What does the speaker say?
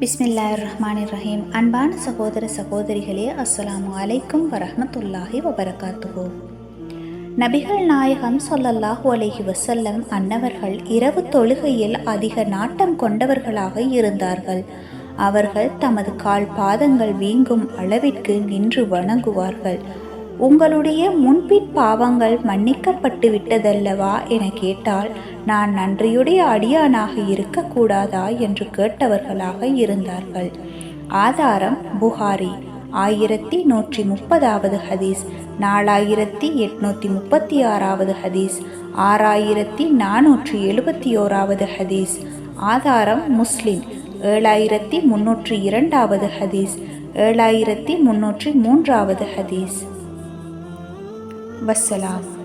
பிஸ்மில்லா ரஹ்மான் ரஹீம் அன்பான சகோதர சகோதரிகளே அஸ்ஸலாமு அலைக்கும் வரஹ்மத்துல்லாஹி வபரகாத்துஹு. நபிகள் நாயகம் சொல்லல்லாஹு அலஹி வசல்லம் அன்னவர்கள் இரவு தொழுகையில் அதிக நாட்டம் கொண்டவர்களாக இருந்தார்கள். அவர்கள் தமது கால் பாதங்கள் வீங்கும் அளவிற்கு நின்று வணங்குவார்கள். உங்களுடைய முன்பின் பாவங்கள் மன்னிக்கப்பட்டு விட்டதல்லவா என கேட்டால் நான் நன்றியுடைய அடியானாக இருக்கக்கூடாதா என்று கேட்டவர்களாக இருந்தார்கள். ஆதாரம் புகாரி. ஆயிரத்தி நூற்றி முப்பதாவது ஹதீஸ். நாலாயிரத்தி எட்நூற்றி முப்பத்தி ஆறாவது ஹதீஸ். ஆறாயிரத்தி நானூற்றி எழுபத்தி ஓராவது ஹதீஸ். ஆதாரம் முஸ்லிம். ஏழாயிரத்தி முன்னூற்றி இரண்டாவது ஹதீஸ். ஏழாயிரத்தி முன்னூற்றி மூன்றாவது ஹதீஸ். வசலாம்